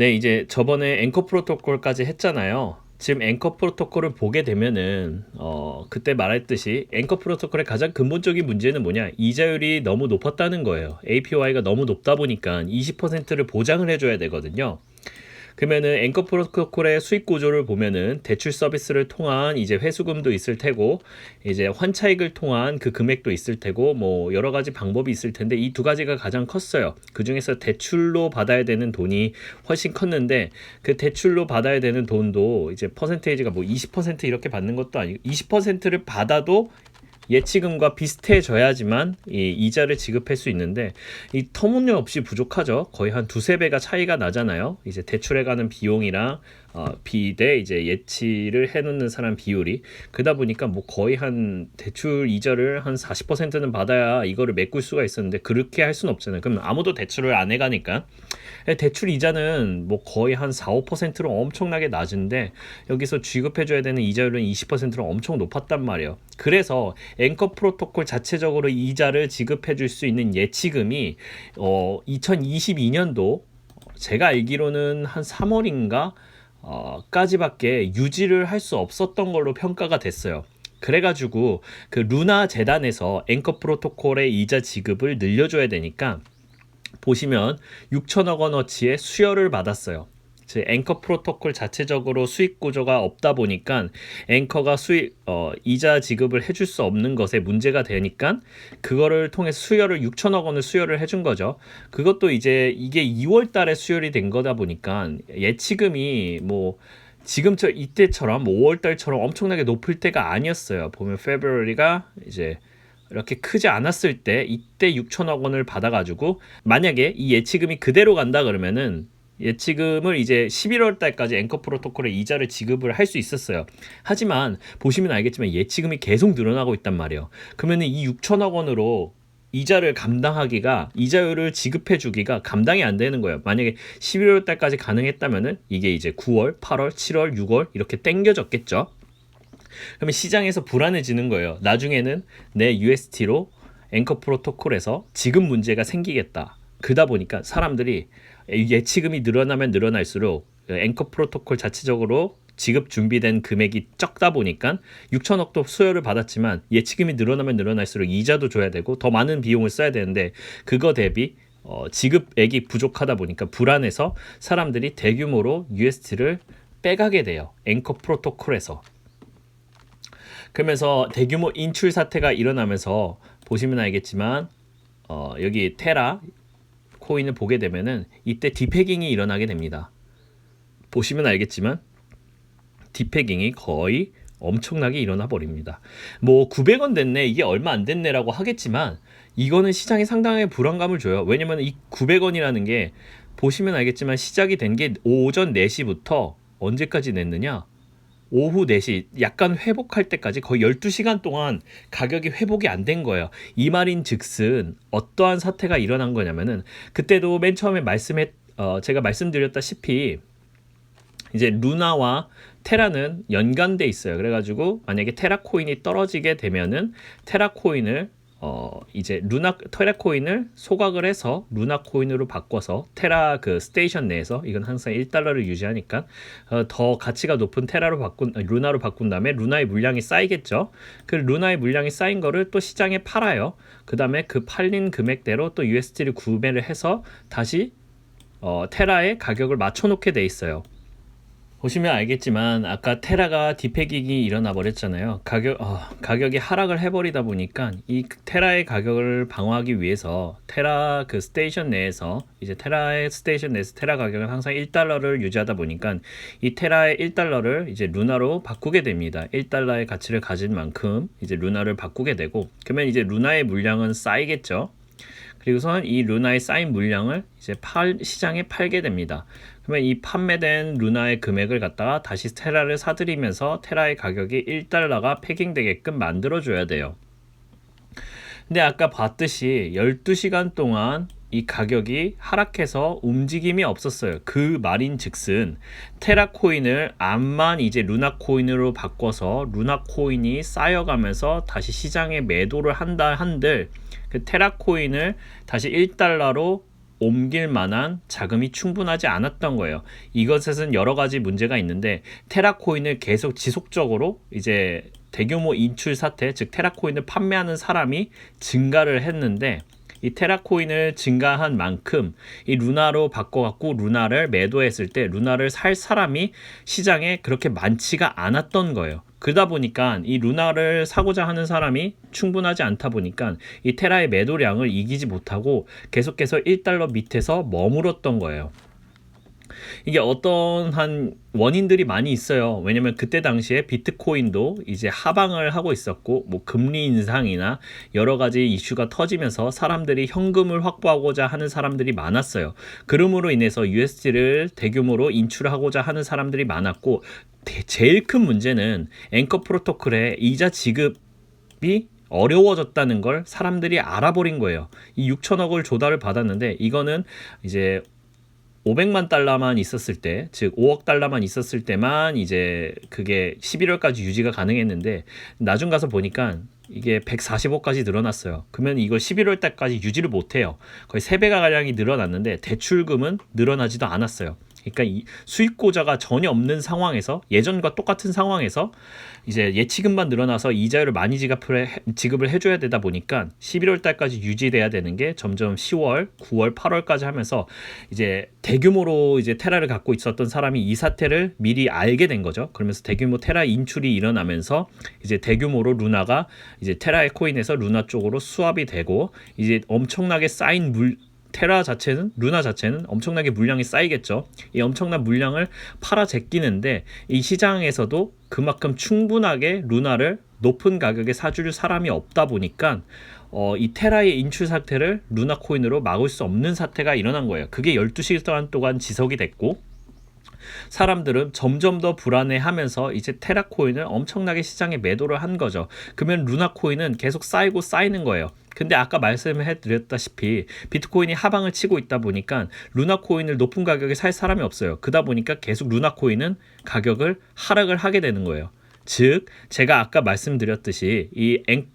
네, 이제 저번에 앵커 프로토콜까지 했잖아요. 지금 앵커 프로토콜을 보게 되면은 어 그때 말했듯이 앵커 프로토콜의 가장 근본적인 문제는 뭐냐? 이자율이 너무 높았다는 거예요. APY가 너무 높다 보니까 20%를 보장을 해줘야 되거든요 그러면은 앵커 프로토콜의 수익 구조를 보면은 대출 서비스를 통한 이제 회수금도 있을 테고 이제 환차익을 통한 그 금액도 있을 테고 뭐 여러 가지 방법이 있을 텐데 이 두 가지가 가장 컸어요. 그 중에서 대출로 받아야 되는 돈이 훨씬 컸는데 그 대출로 받아야 되는 돈도 이제 퍼센테이지가 뭐 20% 이렇게 받는 것도 아니고 20%를 받아도 예치금과 비슷해져야지만 이 이자를 지급할 수 있는데 이 터무니없이 부족하죠. 거의 한 두세 배가 차이가 나잖아요. 이제 대출에 가는 비용이랑 어, 비대 이제 예치를 해놓는 사람 비율이 그러다 보니까 뭐 거의 한 대출 이자를 한 40%는 받아야 이거를 메꿀 수가 있었는데 그렇게 할 수는 없잖아요. 그럼 아무도 대출을 안 해가니까 대출 이자는 뭐 거의 한 4, 5%로 엄청나게 낮은데 여기서 지급해줘야 되는 이자율은 20%로 엄청 높았단 말이에요. 그래서 앵커 프로토콜 자체적으로 이자를 지급해줄 수 있는 예치금이 어 2022년도 제가 알기로는 한 3월인가 어, 까지밖에 유지를 할 수 없었던 걸로 평가가 됐어요. 그래가지고 그 루나 재단에서 앵커 프로토콜의 이자 지급을 늘려줘야 되니까 보시면 6천억 원어치의 수여를 받았어요. 즉 앵커 프로토콜 자체적으로 수익 구조가 없다 보니까 앵커가 수익 어, 이자 지급을 해줄 수 없는 것에 문제가 되니까 그거를 통해 수여를 6천억 원을 수여를 해준 거죠. 그것도 이제 이게 2월 달에 수혈이 된 거다 보니까 예치금이 뭐 지금 저 이때처럼 5월 달처럼 엄청나게 높을 때가 아니었어요. 보면 페브ruary가 이제 이렇게 크지 않았을 때 이때 6천억 원을 받아가지고 만약에 이 예치금이 그대로 간다 그러면은 예치금을 이제 11월 달까지 앵커 프로토콜의 이자를 지급을 할 수 있었어요. 하지만 보시면 알겠지만 예치금이 계속 늘어나고 있단 말이에요. 그러면 이 6천억 원으로 이자를 감당하기가 이자율을 지급해 주기가 감당이 안 되는 거예요. 만약에 11월 달까지 가능했다면은 이게 이제 9월, 8월, 7월, 6월 이렇게 땡겨졌겠죠. 그러면 시장에서 불안해지는 거예요. 나중에는 내 UST로 앵커 프로토콜에서 지급 문제가 생기겠다. 그다 보니까 사람들이 예치금이 늘어나면 늘어날수록 앵커 프로토콜 자체적으로 지급 준비된 금액이 적다 보니까 6천억도 수여를 받았지만 예치금이 늘어나면 늘어날수록 이자도 줘야 되고 더 많은 비용을 써야 되는데 그거 대비 어, 지급액이 부족하다 보니까 불안해서 사람들이 대규모로 UST를 빼가게 돼요. 앵커 프로토콜에서. 그러면서 대규모 인출 사태가 일어나면서 보시면 알겠지만 어, 여기 테라 코인을 보게 되면은 이때 디패깅이 일어나게 됩니다. 보시면 알겠지만 디패깅이 거의 엄청나게 일어나 버립니다. 뭐 900원 됐네 이게 얼마 안 됐네라고 하겠지만 이거는 시장에 상당히 불안감을 줘요. 왜냐면 이 900원이라는 게 보시면 알겠지만 시작이 된 게 오전 4시부터 언제까지 냈느냐? 오후 4시 약간 회복할 때까지 거의 12시간 동안 가격이 회복이 안 된 거예요. 이 말인 즉슨 어떠한 사태가 일어난 거냐면은 그때도 맨 처음에 말씀했 어 제가 말씀드렸다시피 이제 루나와 테라는 연관돼 있어요. 그래가지고 만약에 테라 코인이 떨어지게 되면은 테라 코인을 어 이제 루나 테라 코인을 소각을 해서 루나 코인으로 바꿔서 테라 그 스테이션 내에서 이건 항상 1달러를 유지하니까 어, 더 가치가 높은 테라로 바꾼 루나로 바꾼 다음에 루나의 물량이 쌓이겠죠. 그 루나의 물량이 쌓인 거를 또 시장에 팔아요. 그다음에 그 팔린 금액대로 또 USD를 구매를 해서 다시 어, 테라의 가격을 맞춰 놓게 돼 있어요. 보시면 알겠지만 아까 테라가 디패깅이 일어나 버렸잖아요. 가격 어, 가격이 하락을 해버리다 보니까 이 테라의 가격을 방어하기 위해서 테라 그 스테이션 내에서 이제 테라의 스테이션 내에서 테라 가격은 항상 1달러를 유지하다 보니까 이 테라의 1달러를 이제 루나로 바꾸게 됩니다. 1달러의 가치를 가진 만큼 이제 루나를 바꾸게 되고 그러면 이제 루나의 물량은 쌓이겠죠. 그리고선 이 루나의 쌓인 물량을 이제 팔, 시장에 팔게 됩니다. 그러면 이 판매된 루나의 금액을 갖다가 다시 테라를 사들이면서 테라의 가격이 1달러가 패깅되게끔 만들어줘야 돼요. 근데 아까 봤듯이 12시간 동안 이 가격이 하락해서 움직임이 없었어요. 그 말인 즉슨 테라 코인을 암만 이제 루나 코인으로 바꿔서 루나 코인이 쌓여가면서 다시 시장에 매도를 한다 한들 그 테라 코인을 다시 1달러로 옮길 만한 자금이 충분하지 않았던 거예요. 이것에는 여러 가지 문제가 있는데 테라코인을 계속 지속적으로 이제 대규모 인출 사태, 즉 테라코인을 판매하는 사람이 증가를 했는데 이 테라코인을 증가한 만큼 이 루나로 바꿔갖고 루나를 매도했을 때 루나를 살 사람이 시장에 그렇게 많지가 않았던 거예요. 그러다 보니까 이 루나를 사고자 하는 사람이 충분하지 않다 보니까 이 테라의 매도량을 이기지 못하고 계속해서 1달러 밑에서 머물었던 거예요. 이게 어떤 한 원인들이 많이 있어요. 왜냐면 그때 당시에 비트코인도 이제 하방을 하고 있었고 뭐 금리 인상이나 여러 가지 이슈가 터지면서 사람들이 현금을 확보하고자 하는 사람들이 많았어요. 그러므로 인해서 USD를 대규모로 인출하고자 하는 사람들이 많았고 대- 제일 큰 문제는 앵커 프로토콜의 이자 지급이 어려워졌다는 걸 사람들이 알아버린 거예요. 이 6천억을 조달을 받았는데 이거는 이제 500만 달러만 있었을 때, 즉 5억 달러만 있었을 때만 이제 그게 11월까지 유지가 가능했는데 나중 가서 보니까 이게 145까지 늘어났어요. 그러면 이걸 11월 달까지 유지를 못 해요. 거의 3배가 가량이 늘어났는데 대출금은 늘어나지도 않았어요. 그러니까 이 수익고자가 전혀 없는 상황에서 예전과 똑같은 상황에서 이제 예치금만 늘어나서 이자율을 많이 지급을, 해, 지급을 해줘야 되다 보니까 11월 달까지 유지돼야 되는 게 점점 10월, 9월, 8월까지 하면서 이제 대규모로 이제 테라를 갖고 있었던 사람이 이 사태를 미리 알게 된 거죠. 그러면서 대규모 테라 인출이 일어나면서 이제 대규모로 루나가 이제 테라의 코인에서 루나 쪽으로 수합이 되고 이제 엄청나게 쌓인 물 테라 자체는 루나 자체는 엄청나게 물량이 쌓이겠죠. 이 엄청난 물량을 팔아 제끼는데 이 시장에서도 그만큼 충분하게 루나를 높은 가격에 사줄 사람이 없다 보니까 어, 이 테라의 인출 사태를 루나 코인으로 막을 수 없는 사태가 일어난 거예요. 그게 12시간 동안 지속이 됐고 사람들은 점점 더 불안해하면서 이제 테라 코인을 엄청나게 시장에 매도를 한 거죠. 그러면 루나 코인은 계속 쌓이고 쌓이는 거예요. 근데 아까 말씀해 드렸다시피 비트코인이 하방을 치고 있다 보니까 루나 코인을 높은 가격에 살 사람이 없어요. 그러다 보니까 계속 루나 코인은 가격을 하락을 하게 되는 거예요. 즉 제가 아까 말씀드렸듯이 이 앵,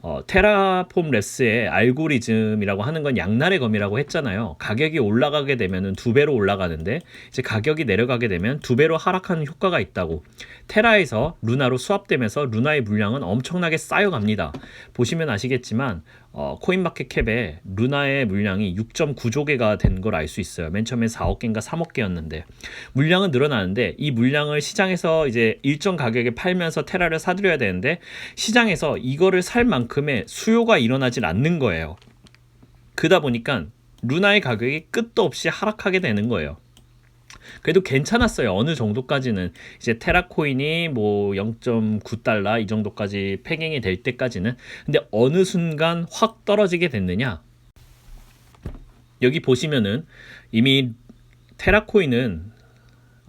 어, 테라폼 랩스의 알고리즘이라고 하는 건 양날의 검이라고 했잖아요. 가격이 올라가게 되면은 두 배로 올라가는데 이제 가격이 내려가게 되면 두 배로 하락하는 효과가 있다고. 테라에서 루나로 수합되면서 루나의 물량은 엄청나게 쌓여갑니다. 보시면 아시겠지만 어, 코인마켓캡에 루나의 물량이 6.9조 개가 된 걸 알 수 있어요. 맨 처음에 4억 개인가 3억 개였는데 물량은 늘어나는데 이 물량을 시장에서 이제 일정 가격에 팔면서 테라를 사들여야 되는데 시장에서 이거를 살 만큼의 수요가 일어나질 않는 거예요. 그러다 보니까 루나의 가격이 끝도 없이 하락하게 되는 거예요. 그래도 괜찮았어요. 어느 정도까지는 이제 테라코인이 뭐 0.9달러 이 정도까지 패깅이 될 때까지는 근데 어느 순간 확 떨어지게 됐느냐? 여기 보시면은 이미 테라코인은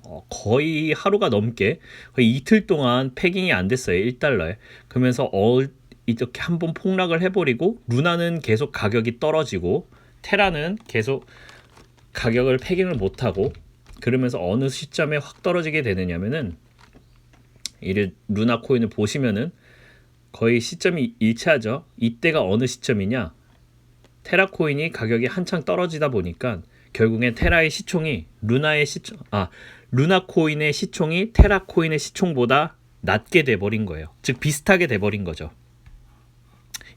어, 거의 하루가 넘게 거의 이틀 동안 패깅이 안 됐어요. 1달러에. 그러면서 어, 이렇게 한번 폭락을 해버리고 루나는 계속 가격이 떨어지고 테라는 계속 가격을 패깅을 못하고 그러면서 어느 시점에 확 떨어지게 되느냐면은 이를 루나 코인을 보시면은 거의 시점이 일치하죠. 이때가 어느 시점이냐? 테라 코인이 가격이 한창 떨어지다 보니까 결국엔 테라의 시총이 루나의 시총 아 루나 코인의 시총이 테라 코인의 시총보다 낮게 돼 버린 거예요. 즉 비슷하게 돼 버린 거죠.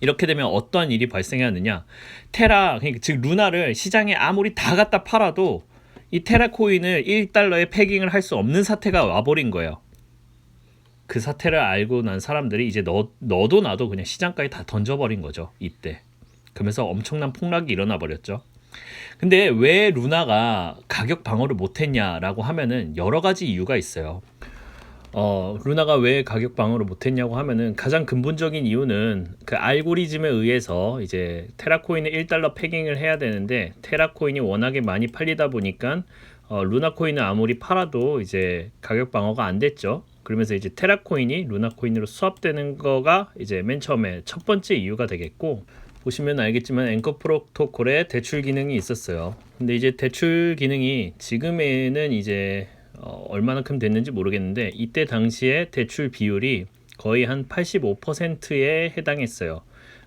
이렇게 되면 어떠한 일이 발생하느냐? 테라 그러니까 즉 루나를 시장에 아무리 다 갖다 팔아도 이 테라 코인을 1달러에 패깅을 할 수 없는 사태가 와버린 거예요. 그 사태를 알고 난 사람들이 이제 너, 너도 나도 그냥 시장가에 다 던져버린 거죠. 이때. 그러면서 엄청난 폭락이 일어나 버렸죠. 근데 왜 루나가 가격 방어를 못했냐라고 하면은 여러 가지 이유가 있어요. 어, 루나가 왜 가격 방어를 못했냐고 하면은 가장 근본적인 이유는 그 알고리즘에 의해서 이제 테라코인을 1달러 패깅을 해야 되는데 테라코인이 워낙에 많이 팔리다 보니까 어, 루나 코인을 아무리 팔아도 이제 가격 방어가 안 됐죠. 그러면서 이제 테라코인이 루나 코인으로 수합되는 거가 이제 맨 처음에 첫 번째 이유가 되겠고 보시면 알겠지만 앵커 프로토콜에 대출 기능이 있었어요. 근데 이제 대출 기능이 지금에는 이제 어, 얼마나큼 됐는지 모르겠는데 이때 당시에 대출 비율이 거의 한 85%에 해당했어요.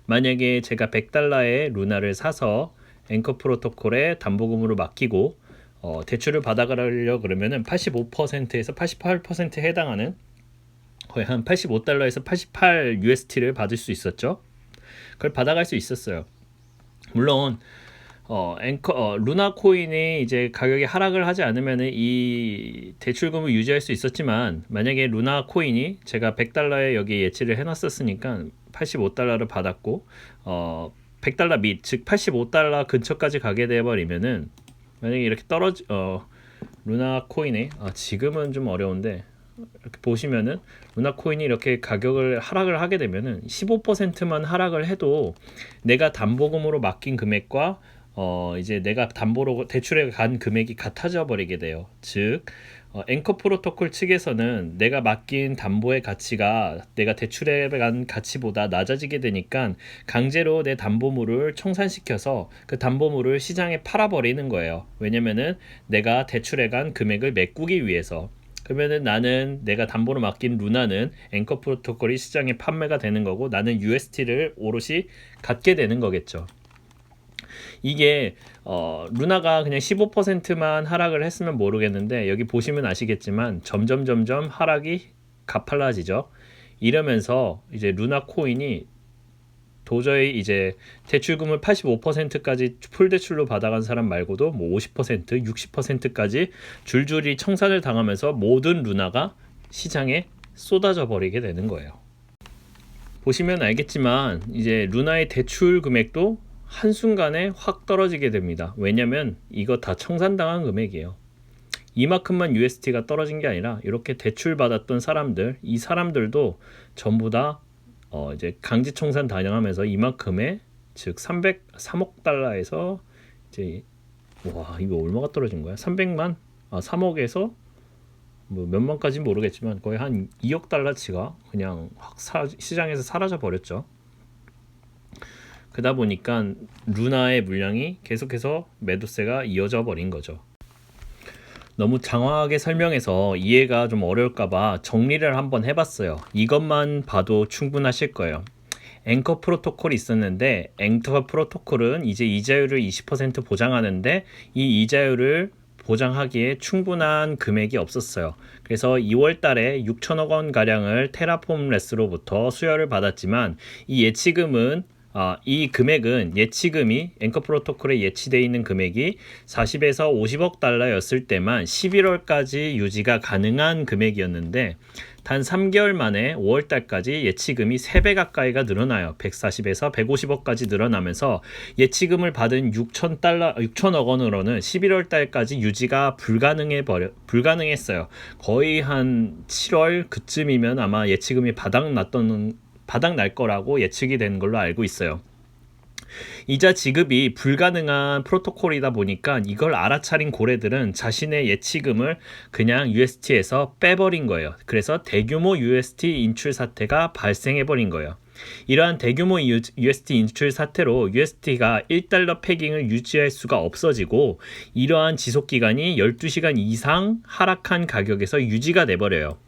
만약에 제가 100달러의 루나를 사서 앵커 프로토콜에 담보금으로 맡기고 어, 대출을 받아가려 그러면은 85%에서 88%에 해당하는 거의 한 85달러에서 88 USD를 받을 수 있었죠. 그걸 받아갈 수 있었어요. 물론 어, 앵커 어, 루나 코인이 이제 가격이 하락을 하지 않으면은 이 대출금을 유지할 수 있었지만 만약에 루나 코인이 제가 100달러에 여기 예치를 해놨었으니까 85달러를 받았고 어 100달러 밑, 즉 85달러 근처까지 가게 돼 버리면은 만약에 이렇게 떨어지 어 루나 코인이 아 지금은 좀 어려운데 이렇게 보시면은 루나 코인이 이렇게 가격을 하락을 하게 되면은 15%만 하락을 해도 내가 담보금으로 맡긴 금액과 어 이제 내가 담보로 대출에 간 금액이 같아져 버리게 돼요. 즉 어, 앵커 프로토콜 측에서는 내가 맡긴 담보의 가치가 내가 대출에 간 가치보다 낮아지게 되니까 강제로 내 담보물을 청산시켜서 그 담보물을 시장에 팔아버리는 거예요. 왜냐면은 내가 대출에 간 금액을 메꾸기 위해서. 그러면은 나는 내가 담보로 맡긴 루나는 앵커 프로토콜이 시장에 판매가 되는 거고 나는 UST를 오롯이 갖게 되는 거겠죠. 이게 어, 루나가 그냥 15%만 하락을 했으면 모르겠는데 여기 보시면 아시겠지만 점점 점점 하락이 가팔라지죠. 이러면서 이제 루나 코인이 도저히 이제 대출금을 85%까지 풀 대출로 받아간 사람 말고도 뭐 50%, 60%까지 줄줄이 청산을 당하면서 모든 루나가 시장에 쏟아져 버리게 되는 거예요. 보시면 알겠지만 이제 루나의 대출 금액도 한순간에 확 떨어지게 됩니다. 왜냐면 이거 다 청산당한 금액이에요. 이만큼만 UST가 떨어진 게 아니라 이렇게 대출 받았던 사람들, 이 사람들도 전부 다 어 이제 강제 청산 단행하면서 이만큼의 즉 300, 3억 달러에서 이제 와 이거 얼마가 떨어진 거야? 300만, 아 3억에서 뭐 몇만까지 모르겠지만 거의 한 2억 달러치가 그냥 확 사, 시장에서 사라져 버렸죠. 그러다 보니까 루나의 물량이 계속해서 매도세가 이어져 버린 거죠. 너무 장황하게 설명해서 이해가 좀 어려울까봐 정리를 한번 해봤어요. 이것만 봐도 충분하실 거예요. 앵커 프로토콜이 있었는데 앵커 프로토콜은 이제 이자율을 20% 보장하는데 이 이자율을 보장하기에 충분한 금액이 없었어요. 그래서 2월 달에 6천억 원 가량을 테라폼 레스로부터 수여를 받았지만 이 예치금은 아, 이 금액은 예치금이 앵커 프로토콜에 예치되어 있는 금액이 40에서 50억 달러였을 때만 11월까지 유지가 가능한 금액이었는데 단 3개월 만에 5월 달까지 예치금이 3배 가까이가 늘어나요. 140에서 150억까지 늘어나면서 예치금을 받은 6천 달러 6천억 원으로는 11월 달까지 유지가 불가능해 버려 불가능했어요. 거의 한 7월 그쯤이면 아마 예치금이 바닥 났던 바닥 날 거라고 예측이 되는 걸로 알고 있어요. 이자 지급이 불가능한 프로토콜이다 보니까 이걸 알아차린 고래들은 자신의 예치금을 그냥 UST에서 빼버린 거예요. 그래서 대규모 UST 인출 사태가 발생해버린 거예요. 이러한 대규모 UST 인출 사태로 UST가 1달러 패깅을 유지할 수가 없어지고 이러한 지속 기간이 12시간 이상 하락한 가격에서 유지가 돼 버려요.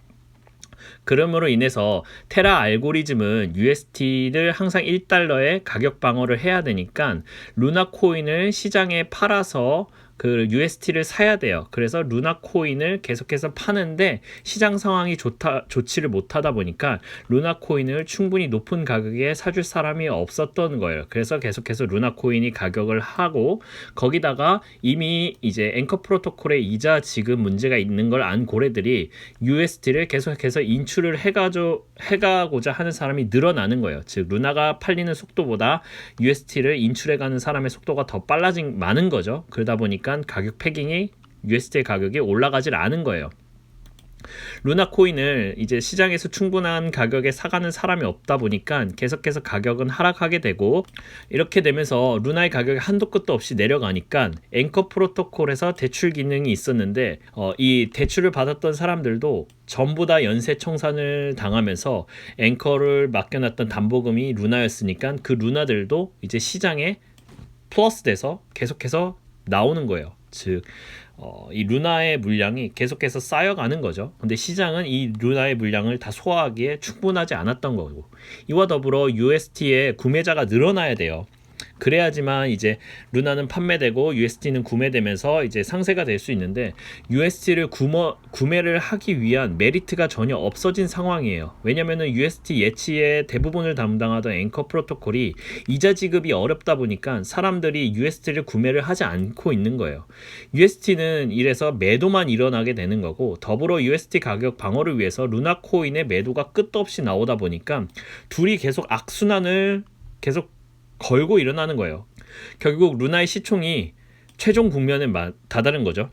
그러므로 인해서 테라 알고리즘은 UST를 항상 1달러에 가격 방어를 해야 되니까 루나 코인을 시장에 팔아서 그 UST를 사야 돼요. 그래서 루나 코인을 계속해서 파는데 시장 상황이 좋다 좋지를 못하다 보니까 루나 코인을 충분히 높은 가격에 사줄 사람이 없었던 거예요. 그래서 계속해서 루나 코인이 가격을 하고 거기다가 이미 이제 앵커 프로토콜의 이자 지급 문제가 있는 걸 안 고래들이 UST를 계속해서 인출을 해가죠 해가고자 하는 사람이 늘어나는 거예요. 즉 루나가 팔리는 속도보다 UST를 인출해가는 사람의 속도가 더 빨라진 많은 거죠. 그러다 보니까 보니까 가격 패깅이 USD 가격이 올라가질 않은 거예요. 루나 코인을 이제 시장에서 충분한 가격에 사가는 사람이 없다 보니까 계속해서 가격은 하락하게 되고 이렇게 되면서 루나의 가격이 한도 끝도 없이 내려가니까 앵커 프로토콜에서 대출 기능이 있었는데 어, 이 대출을 받았던 사람들도 전부 다 연쇄 청산을 당하면서 앵커를 맡겨놨던 담보금이 루나였으니까 그 루나들도 이제 시장에 플러스 돼서 계속해서 나오는 거예요. 즉, 어, 이 루나의 물량이 계속해서 쌓여가는 거죠. 근데 시장은 이 루나의 물량을 다 소화하기에 충분하지 않았던 거고, 이와 더불어 UST의 구매자가 늘어나야 돼요. 그래야지만 이제 루나는 판매되고 USD는 구매되면서 이제 상세가 될 수 있는데 USD를 구매, 구매를 하기 위한 메리트가 전혀 없어진 상황이에요. 왜냐면은 USD 예치의 대부분을 담당하던 앵커 프로토콜이 이자 지급이 어렵다 보니까 사람들이 USD를 구매를 하지 않고 있는 거예요. USD는 이래서 매도만 일어나게 되는 거고 더불어 USD 가격 방어를 위해서 루나 코인의 매도가 끝도 없이 나오다 보니까 둘이 계속 악순환을 계속 걸고 일어나는 거예요. 결국 루나의 시총이 최종 국면에 마- 다다른 거죠.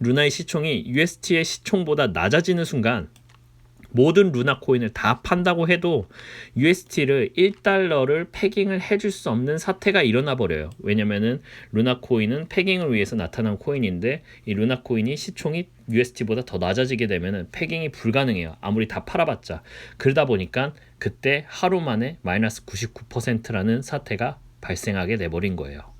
루나의 시총이 UST의 시총보다 낮아지는 순간 모든 루나 코인을 다 판다고 해도 UST를 1달러를 패깅을 해줄 수 없는 사태가 일어나 버려요. 왜냐면은 루나 코인은 패깅을 위해서 나타난 코인인데 이 루나 코인이 시총이 UST보다 더 낮아지게 되면은 패깅이 불가능해요. 아무리 다 팔아봤자. 그러다 보니까 그때 하루 만에 마이너스 99%라는 사태가 발생하게 돼버린 거예요.